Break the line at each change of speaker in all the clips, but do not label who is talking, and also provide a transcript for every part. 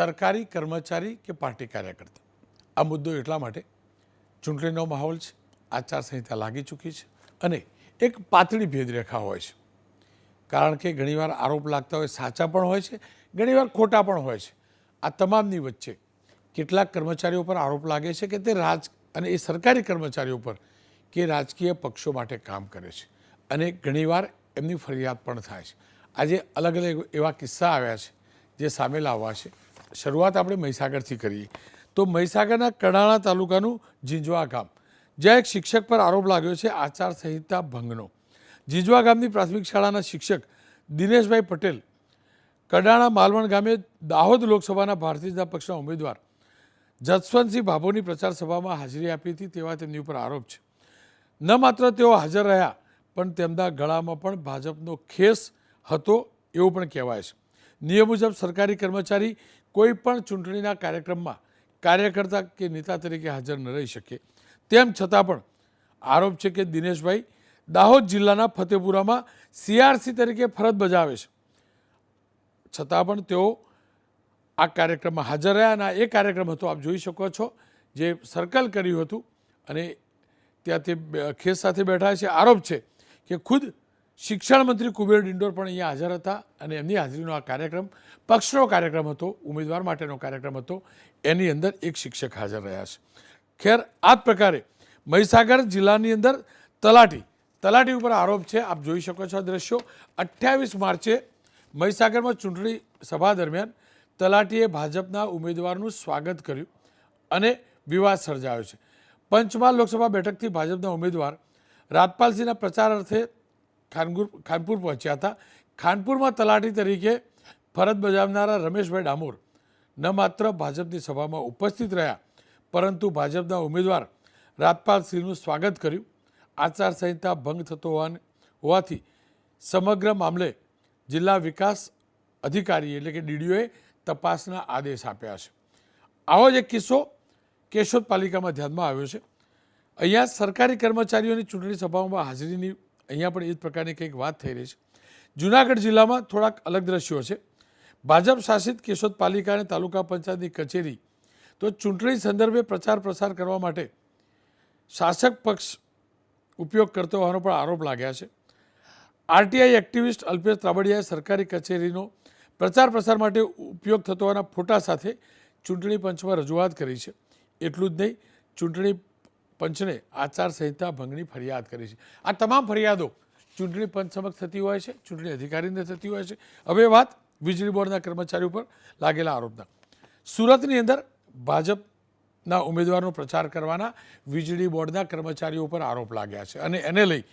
સરકારી કર્મચારી કે પાર્ટી કાર્યકર્તા? આ મુદ્દો એટલા માટે ચૂંટણીનો માહોલ છે, આચારસંહિતા લાગી ચૂકી છે અને એક પાતળી ભેદરેખા હોય છે. કારણ કે ઘણીવાર આરોપ લાગતા હોય સાચા પણ હોય છે, ઘણીવાર ખોટા પણ હોય છે. આ તમામની વચ્ચે કેટલાક કર્મચારીઓ પર આરોપ લાગે છે કે તે રાજ અને એ સરકારી કર્મચારીઓ પર કે રાજકીય પક્ષો માટે કામ કરે છે અને ઘણીવાર એમની ફરિયાદ પણ થાય છે. આજે અલગ અલગ એવા કિસ્સા આવ્યા છે જે સામે લાવવા છે. શરૂઆત આપણે મહીસાગરથી કરીએ. તો મહીસાગરના કડાણા તાલુકાનું ઝીંઝવા ગામ. જ્યાં એક શિક્ષક પર આરોપ લાગ્યો છે આચારસંહિતા ભંગનો. ઝીંઝવા ગામની પ્રાથમિક શાળાના શિક્ષક દિનેશભાઈ પટેલ કડાણા માલવણ ગામે દાહોદ લોકસભાના ભારતીય જનતા પક્ષના ઉમેદવાર જસવંતસિંહ ભાભોની પ્રચાર સભામાં હાજરી આપી હતી તેવા તેમની ઉપર આરોપ છે. ન માત્ર તેઓ હાજર રહ્યા, પણ તેમના ગળામાં પણ ભાજપનો ખેસ હતો એવું પણ કહેવાય છે. નિયમ મુજબ સરકારી કર્મચારી કોઈ પણ ચૂંટણીના કાર્યક્રમમાં કાર્યકર્તા કે નેતા તરીકે હાજર ન રહી શકે. તેમ છતાં પણ આરોપ છે કે દિનેશભાઈ દાહોદ જિલ્લાના ફતેપુરામાં સીઆરસી તરીકે ફરજ બજાવે છે. છતાં પણ તેઓ આ કાર્યક્રમમાં હાજર રહ્યા અને એ કાર્યક્રમ હતો, આપ જોઈ શકો છો, જે સર્કલ કર્યું હતું અને ત્યાં તે ખેસ સાથે બેઠા છે. આરોપ છે કે ખુદ શિક્ષણ મંત્રી કુબેર ડિંડોર પણ અહીંયા હાજર હતા અને એમની હાજરીનો આ કાર્યક્રમ, પક્ષનો કાર્યક્રમ હતો, ઉમેદવાર માટેનો કાર્યક્રમ હતો, એની અંદર એક શિક્ષક હાજર રહ્યા છે. ખેર, આ જ પ્રકારે મહીસાગર જિલ્લાની અંદર તલાટી તલાટી ઉપર આરોપ છે, આપ જોઈ શકો છો આ દ્રશ્યો. અઠ્યાવીસ માર્ચે મહીસાગરમાં ચૂંટણી સભા દરમિયાન તલાટીએ ભાજપના ઉમેદવારનું સ્વાગત કર્યું અને વિવાદ સર્જાયો છે. પંચમહાલ લોકસભા બેઠકથી ભાજપના ઉમેદવાર રાજપાલસિંહના પ્રચાર અર્થે ખાનગુર ખાનપુર પહોંચ્યા હતા. ખાનપુરમાં તલાટી તરીકે ફરજ બજાવનારા રમેશભાઈ ડામોર ન માત્ર ભાજપની સભામાં ઉપસ્થિત રહ્યા, પરંતુ ભાજપના ઉમેદવાર રાજપાલસિંહનું સ્વાગત કર્યું. આચારસંહિતા ભંગ થતો હોવાથી સમગ્ર મામલે જિલ્લા વિકાસ અધિકારી એટલે કે ડીડીઓએ તપાસના આદેશ આપ્યા છે. આવો જ એક કિસ્સો કેશોદ પાલિકામાં ધ્યાનમાં આવ્યો છે. અહીંયા સરકારી કર્મચારીઓની ચૂંટણી સભાઓમાં હાજરીની અહીંયા પણ એ જ પ્રકારની કંઈક વાત થઈ રહી છે. જુનાગઢ જિલ્લામાં થોડાક અલગ દ્રશ્યો છે. ભાજપ શાસિત કેશોદ પાલિકા અને તાલુકા પંચાયતની કચેરી. તો ચૂંટણી સંદર્ભે પ્રચાર પ્રસાર કરવા માટે શાસક પક્ષ ઉપયોગ કરતો હોવાનો પણ આરોપ લાગ્યા છે. આરટીઆઈ એક્ટિવિસ્ટ અલ્પેશ ત્રાબડિયાએ સરકારી કચેરીનો પ્રચાર પ્રસાર માટે ઉપયોગ થતો હોવાના ફોટા સાથે ચૂંટણી પંચમાં રજૂઆત કરી છે. એટલું જ નહીં, ચૂંટણી પંચને આચારસંહિતા ભંગની ફરિયાદ કરી છે. આ તમામ ફરિયાદો ચૂંટણી પંચ સમક્ષ થતી હોય છે, ચૂંટણી અધિકારીને થતી હોય છે. હવે વાત વીજળી બોર્ડના કર્મચારીઓ પર લાગેલા આરોપના. સુરતની અંદર ભાજપના ઉમેદવારનો પ્રચાર કરવાના વીજળી બોર્ડના કર્મચારીઓ પર આરોપ લાગ્યા છે અને એને લઈ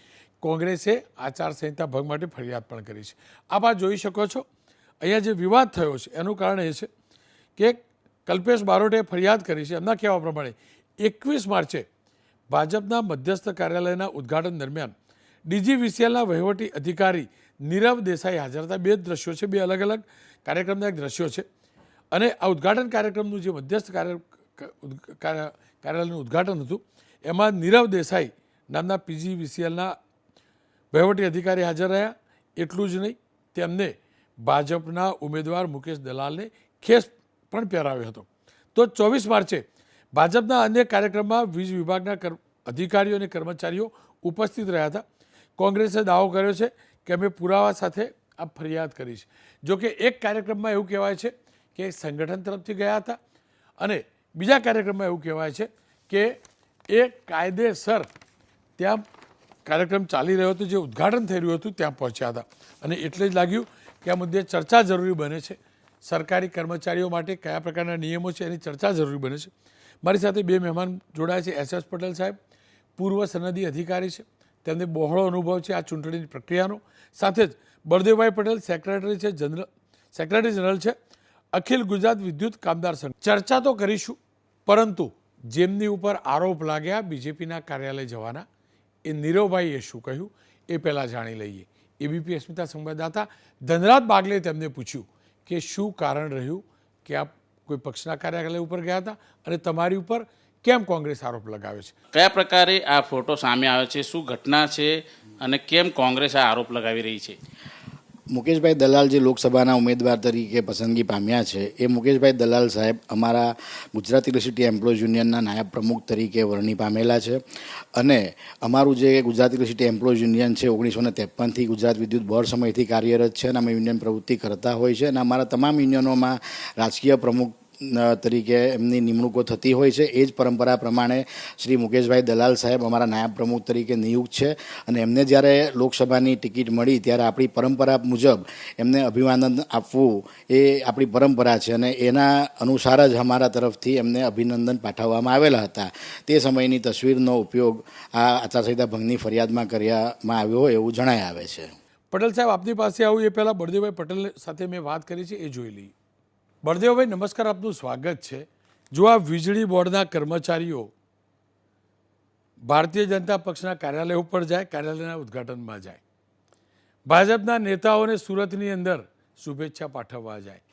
કોંગ્રેસે આચારસંહિતા ભંગ માટે ફરિયાદ પણ કરી છે. આપ આ જોઈ શકો છો. અહીંયા જે વિવાદ થયો છે, એનું કારણ એ છે કે કલ્પેશ બારોટે ફરિયાદ કરી છે. એમના કહેવા પ્રમાણે એકવીસ માર્ચે ભાજપના મધ્યસ્થ કાર્યાલયના ઉદ્ઘાટન દરમિયાન ડીજીવીસીએલના વહીવટી અધિકારી નીરવ દેસાઈ હાજર હતા. બે દ્રશ્યો છે, બે અલગ અલગ કાર્યક્રમના એક દ્રશ્યો છે. અને આ ઉદ્ઘાટન કાર્યક્રમનું જે મધ્યસ્થ કાર્ય કાર્ય- કાર્યાલયનું ઉદ્ઘાટન હતું, એમાં નીરવ દેસાઈ નામના પીજીવીસીએલના વહીવટી અધિકારી હાજર રહ્યા. એટલું જ નહીં, તેમને ભાજપના ઉમેદવાર મુકેશ દલાલને ખેસ પણ પહેરાવ્યો હતો. તો ચોવીસ માર્ચે ભાજપના અન્ય કાર્યક્રમમાં વીજ વિભાગના અધિકારીઓ અને કર્મચારીઓ ઉપસ્થિત રહ્યા હતા. કોંગ્રેસે દાવો કર્યો છે કે અમે પુરાવા સાથે આ ફરિયાદ કરી છે. જોકે એક કાર્યક્રમમાં એવું કહેવાય છે કે સંગઠન તરફથી ગયા હતા અને બીજા કાર્યક્રમમાં એવું કહેવાય છે કે એ કાયદેસર ત્યાં કાર્યક્રમ ચાલી રહ્યો હતો, જે ઉદ્ઘાટન થઈ રહ્યું હતું, ત્યાં પહોંચ્યા હતા. અને એટલે જ લાગ્યું કે આ મુદ્દે ચર્ચા જરૂરી બને છે. સરકારી કર્મચારીઓ માટે કયા પ્રકારના નિયમો છે એની ચર્ચા જરૂરી બને છે. મારી સાથે બે મહેમાન જોડાયા છે. એસ. એસ. પટેલ સાહેબ, પૂર્વ સનદી અધિકારી છે. તેમને બહોળો અનુભવ છે આ ચૂંટણીની પ્રક્રિયાનો. સાથે જ બળદેવભાઈ પટેલ સેક્રેટરી છે, જનરલ સેક્રેટરી જનરલ છે, અખિલ ગુજરાત વિદ્યુત કામદાર સંઘ. ચર્ચા તો કરીશું, પરંતુ જેમની ઉપર આરોપ લાગ્યા બીજેપીના કાર્યાલય જવાના, એ નીરવભાઈએ શું કહ્યું એ પહેલાં જાણી લઈએ. એબીપી અસ્મિતા સંવાદદાતા ધનરાજ બાગલે તેમને પૂછ્યું કે શું કારણ રહ્યું કે આપ કોઈ પક્ષના કાર્યાલય ઉપર ગયા હતા અને તમારી ઉપર કેમ કોંગ્રેસ આરોપ લગાવે છે?
કયા પ્રકારે આ ફોટો સામે આવ્યો છે, શું ઘટના છે અને કેમ કોંગ્રેસ આ આરોપ લગાવી રહી છે? મુકેશભાઈ દલાલ જે લોકસભાના ઉમેદવાર તરીકે પસંદગી પામ્યા છે, એ મુકેશભાઈ દલાલ સાહેબ અમારા ગુજરાત યુનિવર્સિટી એમ્પ્લોઈઝ યુનિયનના નાયબ પ્રમુખ તરીકે વરણી પામેલા છે અને અમારું જે ગુજરાત યુનિવર્સિટી એમ્પ્લોઈઝ યુનિયન છે, ઓગણીસો ને ત્રેપનથી ગુજરાત વિદ્યુત બોર્ડ સમયથી કાર્યરત છે અને અમે યુનિયન પ્રવૃત્તિ કરતા હોય છે અને અમારા તમામ યુનિયનોમાં રાજકીય પ્રમુખ તરીકે એમની નિમણૂકો થતી હોય છે. એ જ પરંપરા પ્રમાણે શ્રી મુકેશભાઈ દલાલ સાહેબ અમારા નાયબ પ્રમુખ તરીકે નિયુક્ત છે અને એમને જ્યારે લોકસભાની ટિકિટ મળી ત્યારે આપણી પરંપરા મુજબ એમને અભિવાદન આપવું એ આપણી પરંપરા છે અને એના અનુસાર જ અમારા તરફથી એમને અભિનંદન પાઠવવામાં આવેલા હતા. તે સમયની તસવીરનો ઉપયોગ આ આચારસંહિતા ભંગની ફરિયાદમાં કરવામાં આવ્યો હોય એવું જણાય આવે છે.
પટેલ સાહેબ, આપની પાસે આવું એ પહેલાં બળદેવભાઈ પટેલ સાથે મેં વાત કરી છે, એ જોઈ લઈ બળદેવભાઈ, નમસ્કાર, આપનું સ્વાગત છે. જો આ વીજળી બોર્ડના કર્મચારીઓ ભારતીય જનતા પક્ષના કાર્યાલય ઉપર જાય, કાર્યાલયના ઉદ્ઘાટનમાં જાય, ભાજપના નેતાઓને સુરતની અંદર શુભેચ્છા પાઠવવા જાય.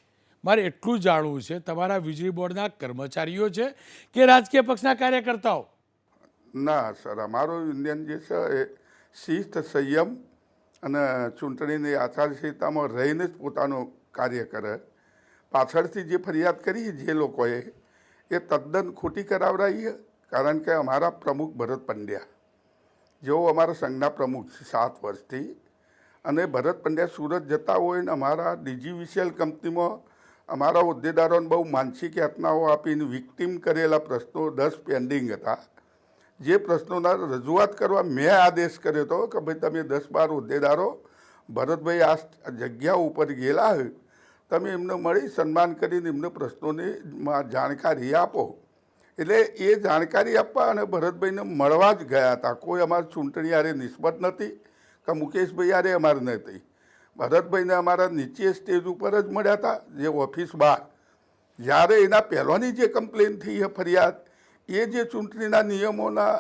મારે એટલું જાણવું છે, તમારા વીજળી બોર્ડના કર્મચારીઓ છે કે રાજકીય પક્ષના કાર્યકર્તાઓ?
ના, સર, અમારો યુનિયન જે છે, એ શિસ્ત, સંયમ અને ચૂંટણીની આચારસંહિતામાં રહીને જ પોતાનું કાર્ય કરે. પાછળથી જે ફરિયાદ કરી જે લોકોએ, એ તદ્દન ખોટી કરાવડાવી કારણ કે અમારા પ્રમુખ ભરત પંડ્યા. જેઓ અમારા સંઘના પ્રમુખ છે, સાત વર્ષથી. અને ભરત પંડ્યા સુરત જતા હોય ને અમારા ડીજીવીસીએલ કંપનીમાં અમારા હોદ્દેદારોને બહુ માનસિક યાતનાઓ આપીને વિક્ટીમ કરેલા પ્રશ્નો દસ પેન્ડિંગ હતા. જે પ્રશ્નોના રજૂઆત કરવા મેં આદેશ કર્યો હતો કે ભાઈ તમે દસ બાર હોદ્દેદારો, ભરતભાઈ આ જગ્યા ઉપર ગયેલા હોય તમે એમને મળી સન્માન કરીને એમને પ્રશ્નોની જાણકારી આપો. એટલે એ જાણકારી આપવા અને ભરતભાઈને મળવા જ ગયા હતા. કોઈ અમારી ચૂંટણી યારે નિસ્બત નથી કે મુકેશભાઈ યારે અમારે નથી. ભરતભાઈને અમારા નીચે સ્ટેજ ઉપર જ મળ્યા હતા, જે ઓફિસ બહાર. જ્યારે એના પહેલાંની જે કમ્પ્લેન થઈ છે ફરિયાદ, એ જે ચૂંટણીના નિયમોના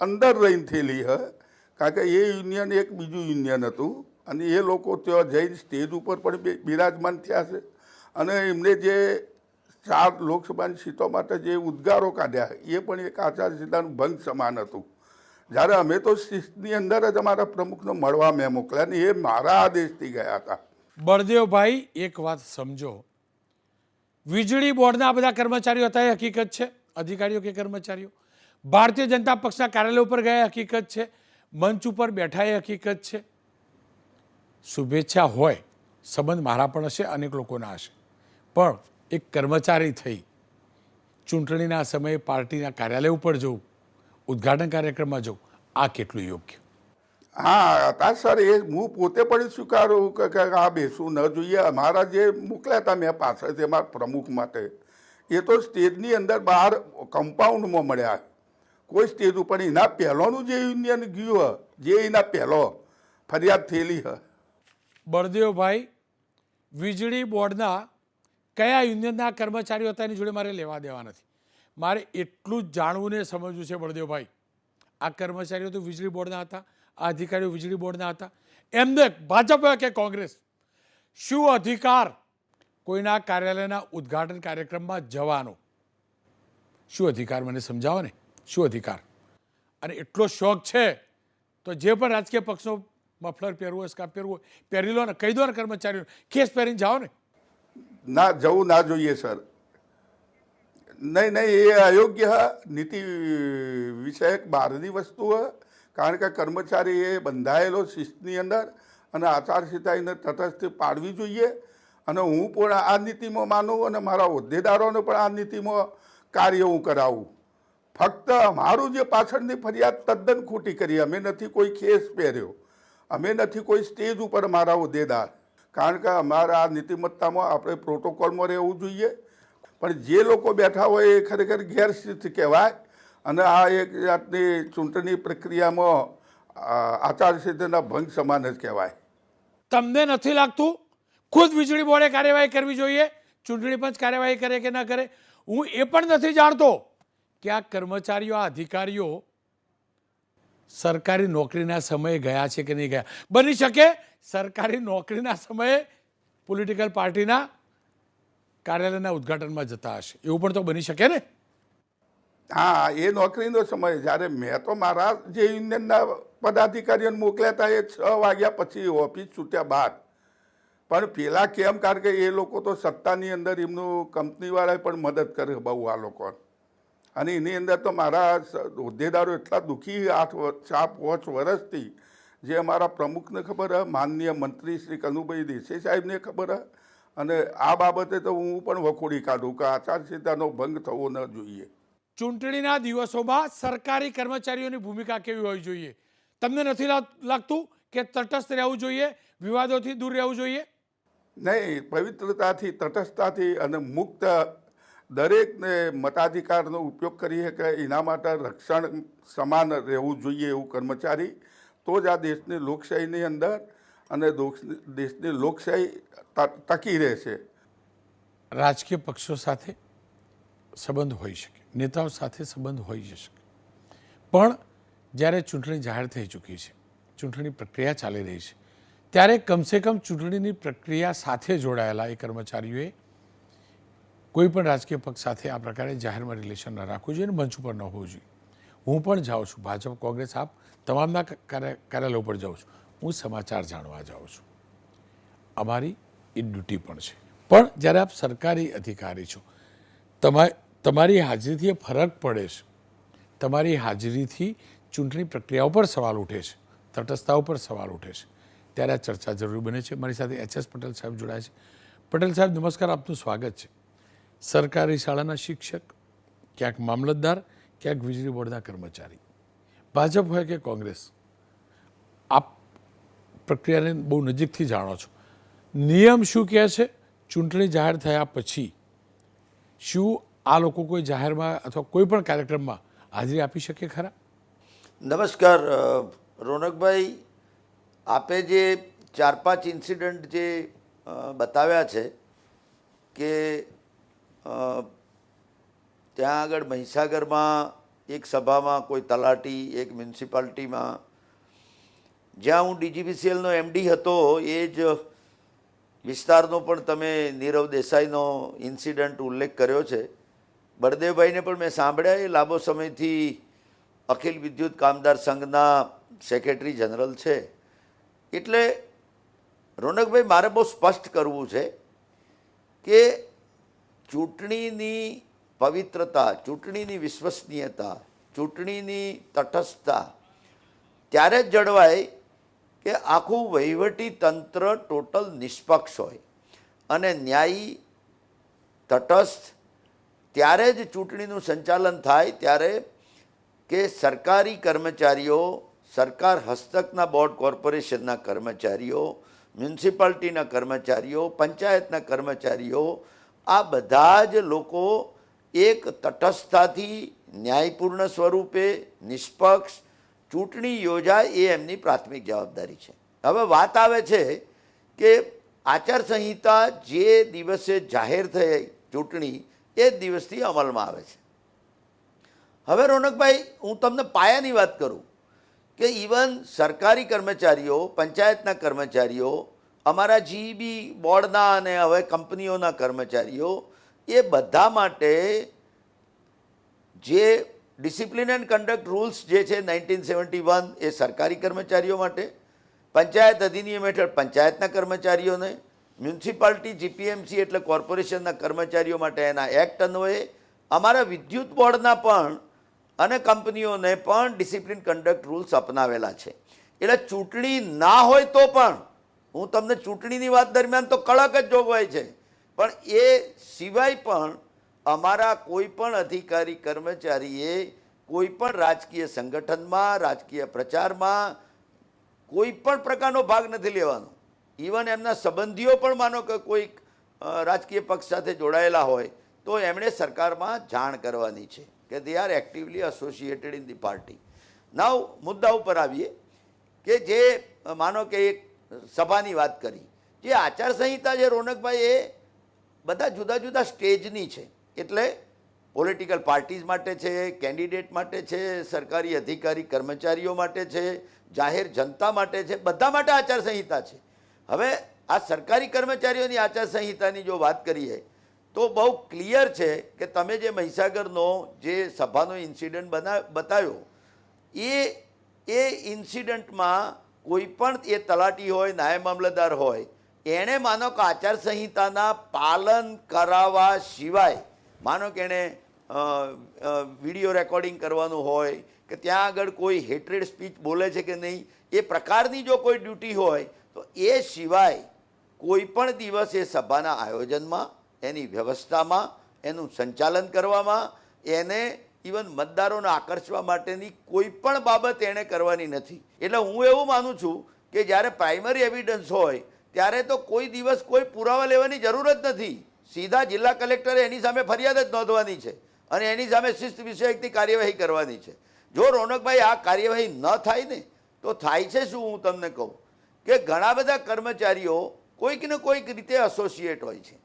અંદર રહીને થયેલી હ, કારણ કે એ યુનિયન એક બીજું યુનિયન હતું. અને એ લોકો ત્યાં જઈને સ્ટેજ ઉપર પણ બિરાજમાન થયા છે. અને એમને જે ચાર લોકસભાની સીટો માટે જે ઉદ્ગારો કાઢ્યા, એ પણ એક આચારસંહિતાનું ભંગ સમાન હતું. જ્યારે અમે તો શિસ્તની અંદર જ અમારા પ્રમુખને મળવા મેં મોકલ્યા ને એ મારા આદેશથી ગયા હતા.
બળદેવભાઈ, એક વાત સમજો. વીજળી બોર્ડના બધા કર્મચારીઓ હતા, એ હકીકત છે? અધિકારીઓ કે કર્મચારીઓ? ભારતીય જનતા પક્ષના કાર્યાલય ઉપર ગયા હકીકત છે? મંચ ઉપર બેઠા, એ હકીકત છે? શુભેચ્છા હોય, સંબંધ મારા પણ હશે, અનેક લોકોના હશે. પણ એક કર્મચારી થઈ, ચૂંટણીના સમયે પાર્ટીના કાર્યાલય ઉપર જવું ઉદ્ઘાટન કાર્યક્રમમાં જવું આ કેટલું યોગ્ય?
હા હતા સર, એ હું પોતે પણ સ્વીકારું કે આ બેસવું ન જોઈએ. અમારા જે મોકલ્યા હતા મેં પાછળથી અમારા પ્રમુખ માટે, એ તો સ્ટેજની અંદર બહાર કમ્પાઉન્ડમાં મળ્યા. કોઈ સ્ટેજ ઉપર એના પહેલોનું જે યુનિયન ગયું જે એના પહેલો ફરિયાદ થયેલી હ.
બળદેવભાઈ વીજળી બોર્ડના કયા યુનિયનના કર્મચારીઓ હતા એની જોડે મારે લેવા દેવા નથી. મારે એટલું જ જાણવું ને સમજવું છે બળદેવભાઈ. આ કર્મચારીઓ તો વીજળી બોર્ડના હતા, આ અધિકારીઓ વીજળી બોર્ડના હતા. એમને ભાજપ કે કોંગ્રેસ? શું અધિકાર કોઈના કાર્યાલયના ઉદ્ઘાટન કાર્યક્રમમાં જવાનો? શું અધિકાર મને સમજાવો ને? શું અધિકાર? અને એટલો શોખ છે તો જે પણ રાજકીય પક્ષનો મફલર પહેરવું હોય, સ્કાર્ફ પહેરવું પહેરી લો ને, કહી દો ને કર્મચારીઓ કેસ પહેરીને જાઓ ને.
ના, જવું ના જોઈએ, સર. નહીં નહીં, એ અયોગ્ય નીતિ વિષયક બહારની વસ્તુ કારણ કે કર્મચારી એ બંધાયેલો શિસ્તની અંદર અને આચારસંહિતા એને તટસ્થ પાડવી જોઈએ. અને હું પણ આ નીતિમાં માનું અને મારા હોદ્દેદારોને પણ આ નીતિમાં કાર્ય હું કરાવું. ફક્ત અમારું જે પાછળની ફરિયાદ તદ્દન ખોટી કરી. અમે નથી કોઈ ખેસ પહેર્યો. અમે નથી કોઈ સ્ટેજ ઉપર મારા હોદ્દેદાર. કારણ કે અમારા આ નીતિમત્તામાં આપણે પ્રોટોકોલમાં રહેવું જોઈએ. પણ જે લોકો બેઠા હોય એ ખરેખર ગેરસ્થિત કહેવાય. અને આ એક જાતની ચૂંટણી પ્રક્રિયામાં આચારસંહિતાના ભંગ સમાન જ કહેવાય.
તમને નથી લાગતું? ખુદ વીજળી બોર્ડે કાર્યવાહી કરવી જોઈએ. ચૂંટણી પંચ કાર્યવાહી કરે કે ન કરે? હું એ પણ નથી જાણતો કે આ કર્મચારીઓ, આ અધિકારીઓ સરકારી નોકરીના સમયે ગયા છે કે નહીં ગયા? બની શકે સરકારી નોકરીના સમયે પોલિટિકલ પાર્ટીના કાર્યાલયના ઉદ્ઘાટનમાં જતા હશે. એવું પણ તો બની શકે ને?
હા, એ નોકરીનો સમય. જ્યારે મેં તો મારા જે યુનિયનના પદાધિકારીઓને મોકલ્યા હતા, એ છ વાગ્યા પછી ઓફિસ છૂટ્યા બાદ. પણ પેલા કેમ? કારણ કે એ લોકો તો સત્તાની અંદર એમનું કંપનીવાળાએ પણ મદદ કરે બહુ આ લોકો અને એની અંદર તો મારા હોદ્દેદારો એટલા દુઃખી આઠ ચાર પાંચ વર્ષથી જે અમારા પ્રમુખને ખબર હ માનનીય મંત્રી શ્રી કનુભાઈ દેસાઈ સાહેબને ખબર હ અને આ બાબતે તો હું પણ વખોડી કાઢું કે આચારસંહિતાનો ભંગ થવો ન જોઈએ.
ચૂંટણીના દિવસોમાં સરકારી કર્મચારીઓની ભૂમિકા કેવી હોવી જોઈએ? તમને નથી લાગતું કે તટસ્થ રહેવું જોઈએ વિવાદોથી દૂર રહેવું જોઈએ?
નહીં પવિત્રતાથી તટસ્થતાથી અને મુક્ત દરેકને મતાધિકારનો ઉપયોગ કરી શકે એના માટે રક્ષણ સમાન રહેવું જોઈએ એવું કર્મચારી, તો જ આ દેશની લોકશાહીની અંદર અને દેશની લોકશાહી ટકી રહેશે.
રાજકીય પક્ષો સાથે સંબંધ હોઈ શકે, નેતાઓ સાથે સંબંધ હોઈ શકે. પણ જ્યારે ચૂંટણી જાહેર થઈ ચૂકી છે, ચૂંટણી પ્રક્રિયા ચાલી રહી છે, ત્યારે કમસે કમ ચૂંટણીની પ્રક્રિયા સાથે જોડાયેલા એ કર્મચારીઓએ કોઈ પણ રાજકીય પક્ષ સાથે આ પ્રકારે જાહેરમાં રિલેશન ન રાખવું જોઈએ અને મંચ ઉપર ન હોવું જોઈએ. હું પણ જાઉં છું. ભાજપ, કોંગ્રેસ, આપ તમામના કાર્યાલયો ઉપર જાઉં છું. હું સમાચાર જાણવા જાઉં છું. અમારી એ ડ્યુટી પણ છે. પણ જ્યારે આપ સરકારી અધિકારી છો, તમા, તમારી હાજરીથી એ ફરક પડે છે. તમારી હાજરીથી ચૂંટણી પ્રક્રિયા ઉપર સવાલ ઉઠે છે. તટસ્થતા ઉપર સવાલ ઉઠે છે. ત્યારે આ ચર્ચા જરૂરી બને છે. મારી સાથે એચ એસ પટેલ સાહેબ જોડાયા છે. પટેલ સાહેબ, નમસ્કાર. આપનું સ્વાગત છે. સરકારી શાળાના શિક્ષક, ક્યાંક મામલતદાર, ક્યાંક વીજળી બોર્ડના કર્મચારી. ભાજપ હોય કે કોંગ્રેસ? આપ પ્રક્રિયાને બહુ નજીકથી જાણો છો. નિયમ શું કહે છે? ચૂંટણી જાહેર થયા પછી શું આ લોકો કોઈ જાહેરમાં અથવા કોઈ પણ કાર્યક્રમમાં હાજરી આપી શકે ખરા?
નમસ્કાર રોનકભાઈ, આપે જે ચાર પાંચ ઇન્સિડન્ટ જે બતાવ્યા છે કે ત્યાં આગળ મહીસાગરમાં એક સભામાં કોઈ તલાટી, એક મ્યુનિસિપાલિટીમાં, જ્યાં હું ડીજીવીસીએલનો એમડી હતો, એ જ વિસ્તારનો પણ તમે નીરવ દેસાઈનો ઇન્સિડન્ટ ઉલ્લેખ કર્યો છે. બળદેવભાઈને પણ મેં સાંભળ્યા, એ લાંબો સમયથી અખિલ વિદ્યુત કામદાર સંઘના સેક્રેટરી જનરલ છે. એટલે રોનકભાઈ, મારે બહુ સ્પષ્ટ કરવું છે કે ચૂંટણીની પવિત્રતા, ચૂંટણીની વિશ્વસનીયતા, ચૂંટણીની તટસ્થતા ત્યારે જ જળવાય કે આખું વહીવટી તંત્ર ટોટલ નિષ્પક્ષ હોય અને ન્યાયી તટસ્થ ત્યારે જ ચૂંટણીનું સંચાલન થાય ત્યારે કે સરકારી કર્મચારીઓ, સરકાર હસ્તકના બોર્ડ કોર્પોરેશનના કર્મચારીઓ, મ્યુનિસિપાલિટીના કર્મચારીઓ, પંચાયતના કર્મચારીઓ આ બધા જ લોકો એક તટસ્થતાથી ન્યાયપૂર્ણ સ્વરૂપે નિષ્પક્ષ ચૂંટણી યોજાય એ એમની પ્રાથમિક જવાબદારી છે. હવે વાત આવે છે કે આચારસંહિતા જે દિવસે જાહેર થઈ ચૂંટણી એ જ દિવસથી અમલમાં આવે છે. હવે રોનકભાઈ, હું તમને પાયાની વાત કરું કે ઇવન સરકારી કર્મચારીઓ, પંચાયતના કર્મચારીઓ અમારા જીબી બોર્ડના અને હવે કંપનીઓના કર્મચારીઓ, એ બધા માટે જે ડિસિપ્લિન એન્ડ કન્ડક્ટ રૂલ્સ જે છે નાઇન્ટીન સેવન્ટી વન એ સરકારી કર્મચારીઓ માટે, પંચાયત અધિનિયમ હેઠળ પંચાયતના કર્મચારીઓને, મ્યુનિસિપાલિટી જીપીએમસી એટલે કોર્પોરેશનના કર્મચારીઓ માટે એના એક્ટ અન્વયે, અમારા વિદ્યુત બોર્ડના પણ અને કંપનીઓને પણ ડિસિપ્લિન કન્ડક્ટ રૂલ્સ અપનાવેલા છે. એટલે ચૂંટણી ના હોય તો પણ હું તમને ચૂંટણીની વાત દરમિયાન તો કડક જ જોગવાઈ છે. પણ એ સિવાય પણ અમારા કોઈ પણ અધિકારી કર્મચારીએ કોઈ પણ રાજકીય સંગઠનમાં, રાજકીય પ્રચારમાં કોઈ પણ પ્રકારનો ભાગ નથી લેવાનો. ઇવન એમના સંબંધીઓ પણ માનો કે કોઈક રાજકીય પક્ષ સાથે જોડાયેલા હોય, તો એમણે સરકારમાં જાણ કરવાની છે કે they are actively associated in the party now મુદ્દા ઉપર આવીએ કે જે, માનો કે એક સભાની વાત કરી. જે આચારસંહિતા છે રોનકભાઈ એ બધા જુદા જુદા સ્ટેજની છે. એટલે પોલિટિકલ પાર્ટીઝ માટે છે, કેન્ડિડેટ માટે છે, સરકારી અધિકારી કર્મચારીઓ માટે છે, જાહેર જનતા માટે છે, બધા માટે આચારસંહિતા છે. હવે આ સરકારી કર્મચારીઓની આચારસંહિતાની જો વાત કરીએ, તો બહુ ક્લિયર છે કે તમે જે મહીસાગરનો જે સભાનો ઇન્સિડન્ટ બના, બતાવ્યો, એ એ ઇન્સિડન્ટમાં કોઈ પણ એ તલાટી હોય, નાયબ મામલતદાર હોય, એણે માનો કે આચારસંહિતાના પાલન કરાવવા સિવાય, માનો કે એણે વીડિયો રેકોર્ડિંગ કરવાનું હોય, કે ત્યાં આગળ કોઈ હેટ્રેડ સ્પીચ બોલે છે કે નહીં, એ પ્રકારની જો કોઈ ડ્યુટી હોય, તો એ સિવાય કોઈ પણ દિવસ એ સભાના આયોજનમાં, એની વ્યવસ્થામાં, એનું સંચાલન કરવામાં, એને ઇવન મતદારોને આકર્ષવા માટેની કોઈ પણ બાબત એણે કરવાની નથી. એટલે હું એવું માનું છું કે જ્યારે પ્રાઇમરી એવિડન્સ હોય, ત્યારે તો કોઈ દિવસ કોઈ પુરાવા લેવાની જરૂર જ નથી. સીધા જિલ્લા કલેક્ટરે એની સામે ફરિયાદ જ નોંધવાની છે અને એની સામે શિસ્ત વિષયકની કાર્યવાહી કરવાની છે. જો રોનકભાઈ આ કાર્યવાહી ન થાય ને, તો થાય છે શું હું તમને કહું? કે ઘણા બધા કર્મચારીઓ કોઈક ને કોઈક રીતે એસોસિએટ હોય છે.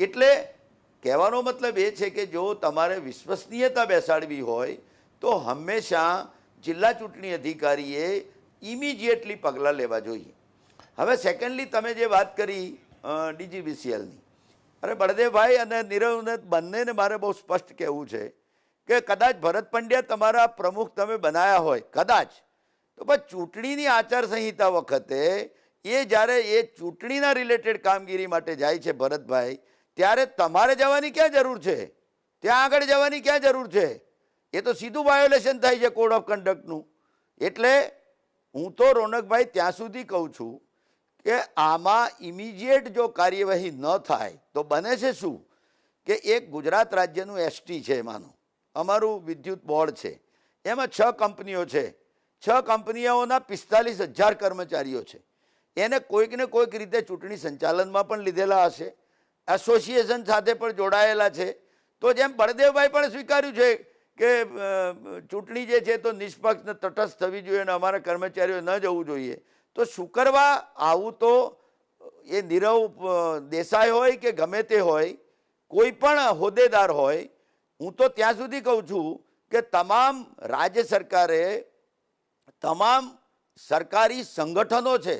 એટલે કહેવાનો મતલબ એ છે કે જો તમારે વિશ્વસનીયતા બેસાડવી હોય, તો હંમેશા જિલ્લા ચૂંટણી અધિકારીએ ઇમિડિયેટલી પગલાં લેવા જોઈએ. હવે સેકન્ડલી તમે જે વાત કરી ડીજીબીસીએલની અરે બળદેવભાઈ અને નીરવને બંનેને મારે બહુ સ્પષ્ટ કહેવું છે કે કદાચ ભરત પંડ્યા તમારા પ્રમુખ તમે બનાયા હોય, કદાચ, તો પણ ચૂંટણીની આચારસંહિતા વખતે એ જ્યારે એ ચૂંટણીના રિલેટેડ કામગીરી માટે જાય છે ભરતભાઈ ત્યારે તમારે જવાની ક્યાં જરૂર છે? ત્યાં આગળ જવાની ક્યાં જરૂર છે? એ તો સીધું વાયોલેશન થાય છે કોડ ઓફ કન્ડક્ટનું એટલે હું તો રોનકભાઈ ત્યાં સુધી કહું છું કે આમાં ઇમિડિયેટ જો કાર્યવાહી ન થાય, તો બને છે શું? કે એક ગુજરાત રાજ્યનું એસટી છે એમાંનું. અમારું વિદ્યુત બોર્ડ છે. એમાં છ કંપનીઓ છે. છ કંપનીઓના પિસ્તાલીસ હજાર કર્મચારીઓ છે. એને કોઈક ને કોઈક રીતે ચૂંટણી સંચાલનમાં પણ લીધેલા હશે. એસોસિએશન સાથે પણ જોડાયેલા છે. તો જેમ બળદેવભાઈ પણ સ્વીકાર્યું છે કે ચૂંટણી જે છે તો નિષ્પક્ષ તટસ્થ થવી જોઈએ અને અમારા કર્મચારીઓ ન જવું જોઈએ. તો શું કરવા આવું તો એ નીરવ દેસાઈ હોય કે ગમે તે હોય, કોઈ પણ હોદ્દેદાર હોય, હું તો ત્યાં સુધી કહું છું કે તમામ રાજ્ય સરકારે તમામ સરકારી સંગઠનો છે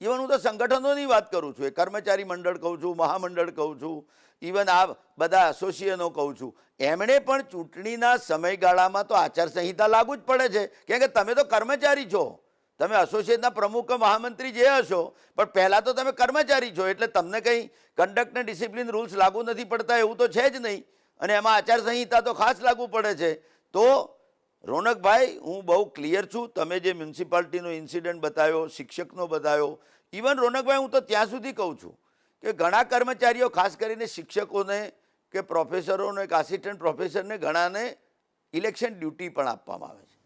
ઇવન હું તો સંગઠનોની વાત કરું છું, એ કર્મચારી મંડળ કહું છું, મહામંડળ કહું છું ઇવન આ બધા એસોસિએશનો કહું છું, એમણે પણ ચૂંટણીના સમયગાળામાં તો આચારસંહિતા લાગુ જ પડે છે. કેમ કે તમે તો કર્મચારી છો. તમે એસોસિએશનના પ્રમુખ, મહામંત્રી જે હશો, પણ પહેલાં તો તમે કર્મચારી છો, એટલે તમને કંઈ કન્ડક્ટ ને ડિસિપ્લિન રૂલ્સ લાગુ નથી પડતા, એવું તો છે જ નહીં. અને એમાં આચારસંહિતા તો ખાસ લાગુ પડે છે. તો રોનકભાઈ, હું બહુ ક્લિયર છું. તમે જે મ્યુનિસિપાલિટીનો ઇન્સિડન્ટ બતાવ્યો, શિક્ષકનો બતાવ્યો ઇવન રોનકભાઈ, હું તો ત્યાં સુધી કહું છું કે ઘણા કર્મચારીઓ, ખાસ કરીને શિક્ષકોને કે પ્રોફેસરોને કે આસિસ્ટન્ટ પ્રોફેસરને ઘણાને ઇલેક્શન ડ્યુટી પણ આપવામાં આવે છે.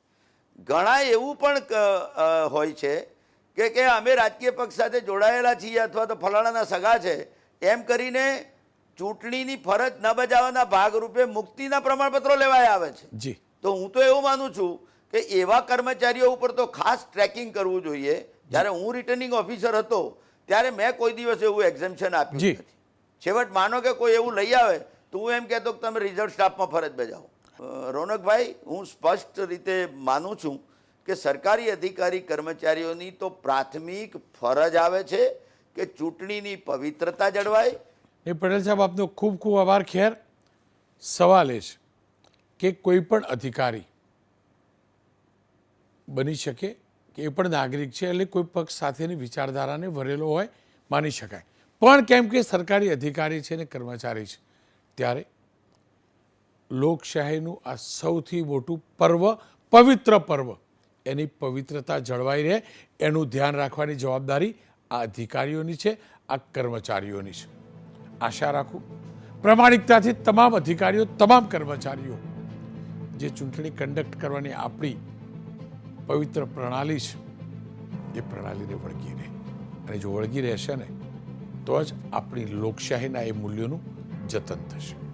ઘણા એવું પણ હોય છે કે કે અમે રાજકીય પક્ષ સાથે જોડાયેલા છીએ અથવા તો ફલાણાના સગા છે, એમ કરીને ચૂંટણીની ફરજ ન બજાવવાના ભાગરૂપે મુક્તિના પ્રમાણપત્રો લેવાય આવે છે.
જી.
તો હું તો એવું માનું છું કે એવા કર્મચારીઓ ઉપર તો ખાસ ટ્રેકિંગ કરવું જોઈએ. જ્યારે હું રિટર્નિંગ ઓફિસર હતો ત્યારે મેં કોઈ દિવસ એવું એક્ઝેમ્પશન આપ્યું નથી. છેવટ માનો કે કોઈ એવું લઈ આવે તો હું એમ કહેતો કે તમે રિઝર્વ સ્ટાફમાં ફરજ બજાવો. રોનકભાઈ હું સ્પષ્ટ રીતે માનું છું કે સરકારી અધિકારી કર્મચારીઓની તો પ્રાથમિક ફરજ આવે છે કે ચૂંટણીની પવિત્રતા જળવાય.
એ પટેલ સાહેબ આપનો ખૂબ ખૂબ આભાર. ખેર સવાલ એ છે. કે કોઈ પણ અધિકારી બની શકે, કે એ પણ નાગરિક છે એટલે કોઈ પક્ષ સાથેની વિચારધારાને ભરેલો હોય માની શકાય. પણ કેમ કે સરકારી અધિકારી છે ને કર્મચારી છે, ત્યારે લોકશાહીનું આ સૌથી મોટું પર્વ, પવિત્ર પર્વ, એની પવિત્રતા જળવાઈ રહે, એનું ધ્યાન રાખવાની જવાબદારી આ અધિકારીઓની છે, આ કર્મચારીઓની છે. આશા રાખું, પ્રમાણિકતાથી તમામ અધિકારીઓ, તમામ કર્મચારીઓ જે ચૂંટણી કન્ડક્ટ કરવાની આપણી પવિત્ર પ્રણાલી છે, એ પ્રણાલીને વળગી રહે. અને જો વળગી રહેશે ને, તો જ આપણી લોકશાહીના એ મૂલ્યોનું જતન થશે.